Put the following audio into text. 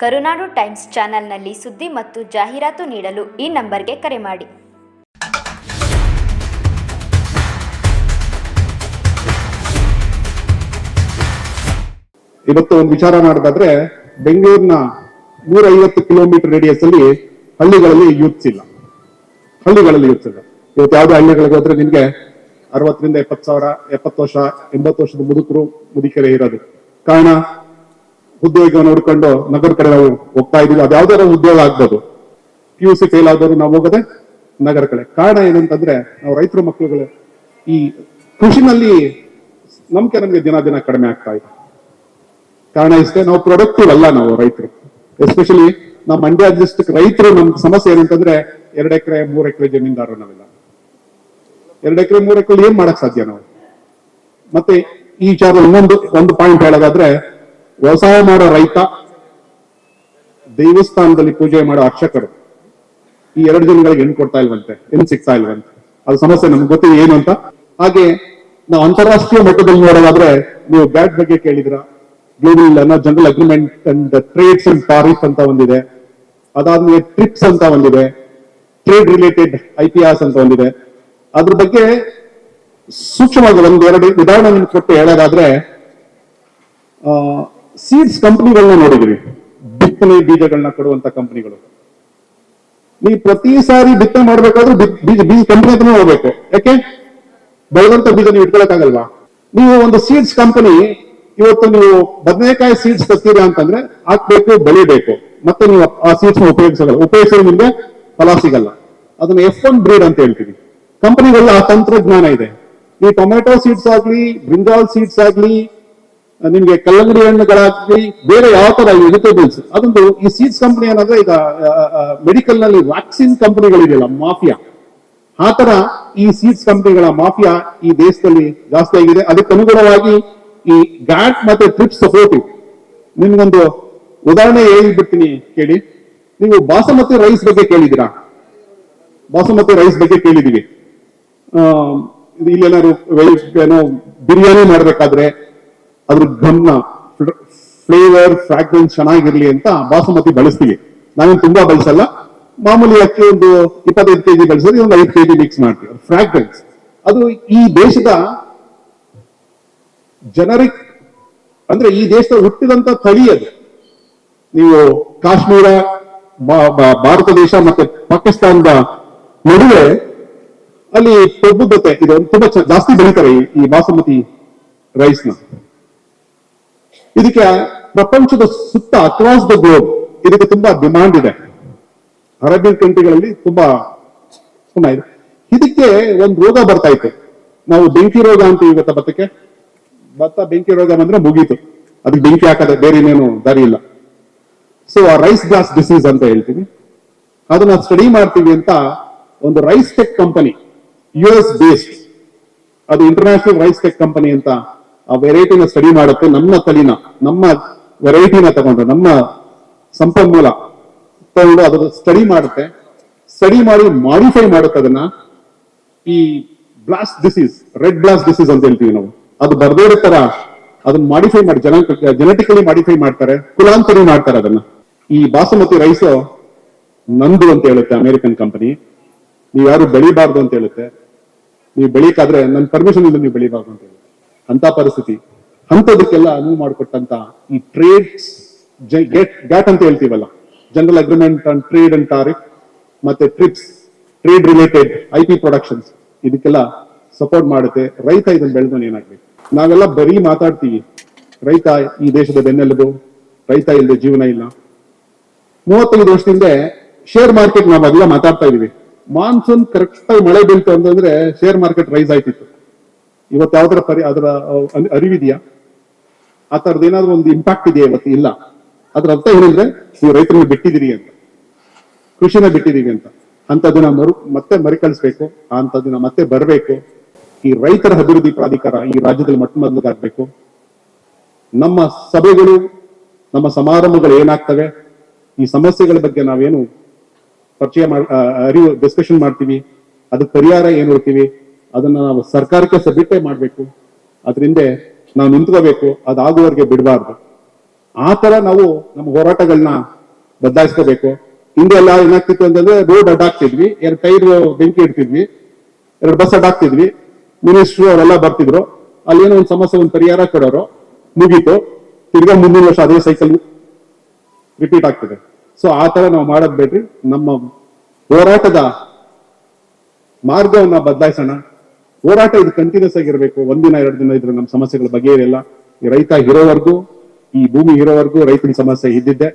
ಕರುನಾಡು times ಚಾನೆಲ್ನಲ್ಲಿ ಸುದ್ದಿ ಮತ್ತು ಜಾಹೀರಾತು ನೀಡಲು ಈ ನಂಬರ್ಗೆ ಕರೆ ಮಾಡಿ. ಇವತ್ತು ಒಂದು ವಿಚಾರ ಮಾಡೋದಾದ್ರೆ, ಬೆಂಗಳೂರಿನ ನೂರ ಐವತ್ತು ಕಿಲೋಮೀಟರ್ ರೇಡಿಯಸ್ ಅಲ್ಲಿ ಹಳ್ಳಿಗಳಲ್ಲಿ ಯೂತ್ಸ್ ಇಲ್ಲ. ಹಳ್ಳಿಗಳಲ್ಲಿ ಯೂತ್ಸ್ ಇಲ್ಲ. ಇವತ್ತು ಯಾವ್ದು ಹಳ್ಳಿಗಳಿಗೆ ಹೋದ್ರೆ ನಿಮ್ಗೆ ಅರವತ್ತರಿಂದ ಎಪ್ಪತ್ತು ಸಾವಿರ, ಎಪ್ಪತ್ತು ವರ್ಷ, ಎಂಬತ್ತು ವರ್ಷದ ಮುದುಕರು ಮುದುಕರೇ ಇರೋದು. ಕಾರಣ ಉದ್ಯೋಗವನ್ನು ನೋಡ್ಕೊಂಡು ನಗರ ಕಡೆ ನಾವು ಹೋಗ್ತಾ ಇದೀವಿ ಅದು ಯಾವ್ದಾರ ಉದ್ಯೋಗ ಆಗ್ಬೋದು. ಪಿ ಯು ಸಿ ಫೇಲ್ ಆದವರು ನಾವು ಹೋಗೋದೆ ನಗರ ಕಡೆ. ಕಾರಣ ಏನಂತಂದ್ರೆ ನಾವು ರೈತರ ಮಕ್ಕಳುಗಳು ಈ ಕೃಷಿನಲ್ಲಿ ನಂಬಿಕೆ ನಮಗೆ ದಿನ ದಿನ ಕಡಿಮೆ ಆಗ್ತಾ ಇದೆ. ಕಾರಣ ಇಷ್ಟೇ, ನಾವು ಪ್ರೊಡಕ್ಟಿವ್ ಅಲ್ಲ ನಾವು ರೈತರು. ಎಸ್ಪೆಷಲಿ ನಮ್ಮ ಮಂಡ್ಯ ಡಿಸ್ಟ್ರಿಕ್ಟ್ ರೈತರು ನಮ್ ಸಮಸ್ಯೆ ಏನಂತಂದ್ರೆ ಎರಡ್ ಎಕರೆ, ಮೂರ್ ಎಕರೆ ಜಮೀನ್ದಾರರು ನಾವೆಲ್ಲ. ಎರಡ್ ಎಕರೆ, ಮೂರ್ ಎಕರೆ ಏನ್ ಮಾಡಕ್ ಸಾಧ್ಯ ನಾವು? ಮತ್ತೆ ಈ ಚಾರ ಇನ್ನೊಂದು, ಒಂದು ಪಾಯಿಂಟ್ ಹೇಳೋದಾದ್ರೆ ವ್ಯವಸಾಯ ಮಾಡೋ ರೈತ ದೇವಸ್ಥಾನದಲ್ಲಿ ಪೂಜೆ ಮಾಡೋ ಅರ್ಚಕರು ಈ ಎರಡು ದಿನಗಳಿಗೆ ಹೆಣ್ಣು ಕೊಡ್ತಾ ಇಲ್ವಂತೆ, ಹೆಣ್ಣು ಸಿಗ್ತಾ ಇಲ್ವಂತೆ. ಅದು ಸಮಸ್ಯೆ ನಮ್ಗೆ ಗೊತ್ತಿದೆ ಏನು ಅಂತ. ಹಾಗೆ ನಾವು ಅಂತಾರಾಷ್ಟ್ರೀಯ ಮಟ್ಟದಲ್ಲಿ ನೋಡೋದಾದ್ರೆ ನೀವು ಬ್ಯಾಟ್ ಬಗ್ಗೆ ಕೇಳಿದ್ರ global general agreement and trades and tariff ಅಂತ ಒಂದಿದೆ. ಅದಾದ್ಮೇಲೆ ಟ್ರಿಪ್ಸ್ ಅಂತ ಒಂದಿದೆ. ಟ್ರೇಡ್ ರಿಲೇಟೆಡ್ ಐ ಅಂತ ಒಂದಿದೆ. ಅದ್ರ ಬಗ್ಗೆ ಸೂಕ್ಷ್ಮವಾಗಿ ಒಂದೆರಡು ಉದಾಹರಣೆ ಕೊಟ್ಟು ಹೇಳೋದಾದ್ರೆ ಸೀಡ್ಸ್ ಕಂಪ್ನಿಗಳನ್ನ ನೋಡಿದ್ವಿ ಬಿತ್ತನೆ ಬೀಜಗಳನ್ನ ಕೊಡುವಂತ ಕಂಪನಿಗಳು ನೀವು ಪ್ರತಿ ಸಾರಿ ಬಿತ್ತನೆ ಮಾಡ್ಬೇಕಾದ್ರೂ ಬೀಜ ಬೀಜ ಕಂಪನಿ ಅಂತ ಹೋಗ್ಬೇಕು. ಯಾಕೆ? ಬೆಳೆದಂತ ಬೀಜ ನೀವು ಇಟ್ಕೊಳಕ್ಕಾಗಲ್ವಾ? ನೀವು ಒಂದು ಸೀಡ್ಸ್ ಕಂಪನಿ ಇವತ್ತು ನೀವು ಬದನೆಕಾಯಿ ಸೀಡ್ಸ್ ತರ್ತೀರಾ ಅಂತಂದ್ರೆ ಹಾಕ್ಬೇಕು, ಬೆಳಿಬೇಕು. ಮತ್ತೆ ನೀವು ಆ ಸೀಡ್ಸ್ ಉಪಯೋಗಿಸಲ್ಲ. ಉಪಯೋಗಿಸಲು ನಿಮ್ಗೆ ಫಲ ಸಿಗಲ್ಲ. ಅದನ್ನ ಎಫ್ ಒನ್ ಬ್ರೀಡ್ ಅಂತ ಹೇಳ್ತೀವಿ. ಕಂಪನಿಗಳ ಆ ತಂತ್ರಜ್ಞಾನ ಇದೆ. ಈ ಟೊಮೆಟೊ ಸೀಡ್ಸ್ ಆಗ್ಲಿ ಬ್ರಿಂಜಾಲ್ ಸೀಡ್ಸ್ ಆಗ್ಲಿ ನಿಮ್ಗೆ ಕಲ್ಲಂಗಡಿ ಹಣ್ಣುಗಳಾಗ್ಲಿ ಬೇರೆ ಯಾವ ತರ ವೆಜಿಟೇಬಲ್ಸ್ ಅದೊಂದು ಈ ಸೀಡ್ಸ್ ಕಂಪನಿ ಏನಂದ್ರೆ ಈಗ ಮೆಡಿಕಲ್ನಲ್ಲಿ ವ್ಯಾಕ್ಸಿನ್ ಕಂಪನಿಗಳಿದೆಯಲ್ಲ ಮಾಫಿಯಾ. ಆ ತರ ಈ ಸೀಡ್ಸ್ ಕಂಪನಿಗಳ ಮಾಫಿಯಾ ಈ ದೇಶದಲ್ಲಿ ಜಾಸ್ತಿ ಆಗಿದೆ. ಅದಕ್ಕೆ ಅನುಗುಣವಾಗಿ ಈ ಗ್ಯಾಟ್ ಮತ್ತೆ ಟ್ರಿಪ್ಸ್ ಸಪೋರ್ಟಿವ್ ನಿಮ್ಗೊಂದು ಉದಾಹರಣೆ ಹೇಳ್ಬಿಡ್ತೀನಿ ಕೇಳಿ. ನೀವು ಬಾಸಮತಿ ರೈಸ್ ಬಗ್ಗೆ ಕೇಳಿದಿರಾ ಬಾಸಮತಿ ರೈಸ್ ಬಗ್ಗೆ ಕೇಳಿದೀವಿ ವೆಜ್, ಏನೋ ಬಿರಿಯಾನಿ ಮಾಡ್ಬೇಕಾದ್ರೆ ಅದ್ರ ಗಮನ ಫ್ಲೇವರ್ ಫ್ರಾಗ್ರೆನ್ಸ್ ಚೆನ್ನಾಗಿರ್ಲಿ ಅಂತ ಬಾಸುಮತಿ ಬಳಸ್ತೀವಿ. ನಾವೇನು ತುಂಬಾ ಬಳಸಲ್ಲ. ಮಾಮೂಲಿ ಅಕ್ಕಿ ಒಂದು ಇಪ್ಪತ್ತೈದು ಕೆಜಿ ಬಳಸಿದ್ರೆ ಒಂದು ಐದು ಕೆಜಿ ಮಿಕ್ಸ್ ಮಾಡ್ತೀವಿ. ಫ್ರಾಗ್ರೆನ್ಸ್ ಅದು ಈ ದೇಶದ ಜನರಿಕ್ ಅಂದ್ರೆ ಈ ದೇಶದ ಹುಟ್ಟಿದಂತ ತಳಿ ಅದು. ನೀವು ಕಾಶ್ಮೀರ ಭಾರತ ದೇಶ ಮತ್ತೆ ಪಾಕಿಸ್ತಾನದ ನಡುವೆ ಅಲ್ಲಿ ಪ್ರಬುದ್ಧತೆ ಇದೆ. ತುಂಬಾ ಜಾಸ್ತಿ ಬೆಳೀತಾರೆ ಈ- ಬಾಸುಮತಿ ರೈಸ್ನ. ಇದಕ್ಕೆ ಪ್ರಪಂಚದ ಸುತ್ತ ಅಕ್ರಾಸ್ ದ ಗ್ಲೋಬ್ ಇದಕ್ಕೆ ತುಂಬಾ ಡಿಮಾಂಡ್ ಇದೆ. ಅರೇಬಿಯನ್ ಕಂಟ್ರಿಗಳಲ್ಲಿ ತುಂಬಾ ತುಂಬಾ ಇದೆ. ಇದಕ್ಕೆ ಒಂದು ರೋಗ ಬರ್ತಾ ಇತ್ತು. ನಾವು ಬೆಂಕಿ ರೋಗ ಅಂತೀವಿ ಗೊತ್ತಾ ಭತ್ತಕ್ಕೆ ಭತ್ತ ಬೆಂಕಿ ರೋಗ ಬಂದ್ರೆ ಮುಗೀತು. ಅದಕ್ಕೆ ಬೆಂಕಿ ಹಾಕದ ಬೇರೆ ಇನ್ನೇನು ದಾರಿ ಇಲ್ಲ. ಸೊ ಆ ರೈಸ್ ಗ್ಲಾಸ್ ಡಿಸೀಸ್ ಅಂತ ಹೇಳ್ತೀವಿ ಅದನ್ನ ಸ್ಟಡಿ ಮಾಡ್ತೀವಿ ಅಂತ ಒಂದು rice tech company U S based ಅದು ಇಂಟರ್ನ್ಯಾಷನಲ್ ರೈಸ್ ಟೆಕ್ ಕಂಪನಿ ಅಂತ ಆ ವೆರೈಟಿನ ಸ್ಟಡಿ ಮಾಡುತ್ತೆ. ನಮ್ಮ ತಳಿನ, ನಮ್ಮ ವೆರೈಟಿನ ತಗೊಂಡ್ರೆ, ನಮ್ಮ ಸಂಪನ್ಮೂಲ ತಗೊಂಡು ಅದರ ಸ್ಟಡಿ ಮಾಡುತ್ತೆ. ಸ್ಟಡಿ ಮಾಡಿ ಮಾಡಿಫೈ ಮಾಡುತ್ತೆ ಅದನ್ನ. ಈ blast disease red blast disease ಅಂತ ಹೇಳ್ತೀವಿ ನಾವು. ಅದು ಬರ್ದೇ ಇರೋ ತರ ಅದನ್ನ ಮಾಡಿಫೈ ಮಾಡಿ ಜನ ಜೆನೆಟಿಕಲಿ ಮಾಡಿಫೈ ಮಾಡ್ತಾರೆ, ಕುಲಾಂತರಿ ಮಾಡ್ತಾರೆ ಅದನ್ನ. ಈ ಬಾಸುಮತಿ ರೈಸ್ ನಂದು ಅಂತ ಹೇಳುತ್ತೆ ಅಮೆರಿಕನ್ ಕಂಪನಿ ನೀವು ಯಾರು ಬೆಳಿಬಾರ್ದು ಅಂತ ಹೇಳುತ್ತೆ. ನೀವು ಬೆಳೀಕಾದ್ರೆ ನನ್ನ ಪರ್ಮಿಷನ್ ಇಲ್ಲ ನೀವು ಬೆಳಿಬಾರ್ದು ಅಂತ ಹೇಳುತ್ತೆ. ಅಂತ ಪರಿಸ್ಥಿತಿ. ಅಂತದಕ್ಕೆಲ್ಲ ಅನುವು ಮಾಡಿಕೊಟ್ಟಂತ ಈ ಟ್ರೇಡ್ ಗ್ಯಾಟ್ ಅಂತ ಹೇಳ್ತೀವಲ್ಲ. General agreement and trade and tariff ಮತ್ತೆ TRIPS trade related I P productions ಇದಕ್ಕೆಲ್ಲ ಸಪೋರ್ಟ್ ಮಾಡುತ್ತೆ. ರೈತ ಇದನ್ನ ಬೆಳೆದವನು ಏನಾಗ್ಬೇಕು? ನಾವೆಲ್ಲ ಬರೀ ಮಾತಾಡ್ತೀವಿ. ರೈತ ಈ ದೇಶದ ಬೆನ್ನೆಲುಬು, ರೈತ ಇಲ್ಲದೆ ಜೀವನ ಇಲ್ಲ. ಮೂವತ್ತೈದು ವರ್ಷದಿಂದ ಶೇರ್ ಮಾರ್ಕೆಟ್ ನಾವೆಲ್ಲ ಮಾತಾಡ್ತಾ ಇದೀವಿ ಮಾನ್ಸೂನ್ ಕರೆಕ್ಟ್ ಆಗಿ ಮಳೆ ಬೀಳ್ತು ಅಂತಂದ್ರೆ ಶೇರ್ ಮಾರ್ಕೆಟ್ ರೈಸ್ ಆಯ್ತಿತ್ತು ಇವತ್ತು ಯಾವ್ದರ ಪರಿ ಅದರ ಅರಿವಿದೆಯಾ? ಆ ತರದ ಏನಾದ್ರು ಒಂದು ಇಂಪ್ಯಾಕ್ಟ್ ಇದೆಯಾ ಇವತ್ತು? ಇಲ್ಲ. ಅದ್ರ ಅರ್ಥ ಏನಂದ್ರೆ, ನೀವು ರೈತರನ್ನ ಬಿಟ್ಟಿದ್ದೀರಿ ಅಂತ. ಕೃಷಿನ ಬಿಟ್ಟಿದ್ದೀವಿ ಅಂತ. ಅಂಥದ್ದನ್ನ ಮರು ಮತ್ತೆ ಮರುಕಳಿಸ್ಬೇಕು. ದಿನ ಮತ್ತೆ ಬರಬೇಕು. ಈ ರೈತರ ಅಭಿವೃದ್ಧಿ ಪ್ರಾಧಿಕಾರ ಈ ರಾಜ್ಯದಲ್ಲಿ ಮೊಟ್ಟ ಮೊದಲಿಗಾಗಬೇಕು ನಮ್ಮ ಸಭೆಗಳು, ನಮ್ಮ ಸಮಾರಂಭಗಳು ಏನಾಗ್ತವೆ? ಈ ಸಮಸ್ಯೆಗಳ ಬಗ್ಗೆ ನಾವೇನು ಪರಿಚಯ ಮಾಡಿ ಅರಿವು ಡಿಸ್ಕಷನ್ ಮಾಡ್ತೀವಿ? ಅದಕ್ಕೆ ಪರಿಹಾರ ಏನು ಹುಡ್ತೀವಿ ಅದನ್ನ ನಾವು ಸರ್ಕಾರಕ್ಕೆ ಸಬ್ಮಿಟೇ ಮಾಡಬೇಕು. ಅದರಿಂದ ನಾವು ನಿಂತ್ಕೋಬೇಕು. ಅದಾಗುವವರೆಗೆ ಬಿಡಬಾರ್ದು. ಆ ತರ ನಾವು ನಮ್ಮ ಹೋರಾಟಗಳನ್ನ ಬದಲಾಯಿಸ್ಕೋಬೇಕು. ಹಿಂದೆ ಎಲ್ಲ ಏನಾಗ್ತಿತ್ತು ಅಂತಂದ್ರೆ ರೋಡ್ ಅಡ್ಡಾಕ್ತಿದ್ವಿ ಎರಡು ಟೈರ್ ಬೆಂಕಿ ಇಡ್ತಿದ್ವಿ. ಎರಡು ಬಸ್ ಅಡ್ಡಾಕ್ತಿದ್ವಿ ಮಿನಿಸ್ಟ್ರು ಅವರೆಲ್ಲ ಬರ್ತಿದ್ರು. ಅಲ್ಲೇನೋ ಒಂದು ಸಮಸ್ಯೆ, ಒಂದು ಪರಿಹಾರ ಕೊಡೋರು. ಮುಗೀತು. ತಿರ್ಗಾ ಮುಂದಿನ ವರ್ಷ ಅದೇ ಸೈಕಲ್ ರಿಪೀಟ್ ಆಗ್ತದೆ. ಸೊ ಆ ತರ ನಾವು ಮಾಡೋದ್ ಬೇಡ್ರಿ. ನಮ್ಮ ಹೋರಾಟದ ಮಾರ್ಗವನ್ನ ಬದಲಾಯಿಸೋಣ. ಹೋರಾಟ ಇದು ಕಂಟಿನ್ಯೂಸ್ ಆಗಿರ್ಬೇಕು ಒಂದಿನ ಎರಡು ದಿನ ಇದ್ರೆ ನಮ್ಮ ಸಮಸ್ಯೆಗಳ ಬಗೆಯಿರಲ್ಲ ರೈತ ಇರೋವರೆಗೂ, ಈ ಭೂಮಿ ಇರೋವರೆಗೂ ರೈತನ ಸಮಸ್ಯೆ ಇದ್ದಿದ್ದೆ.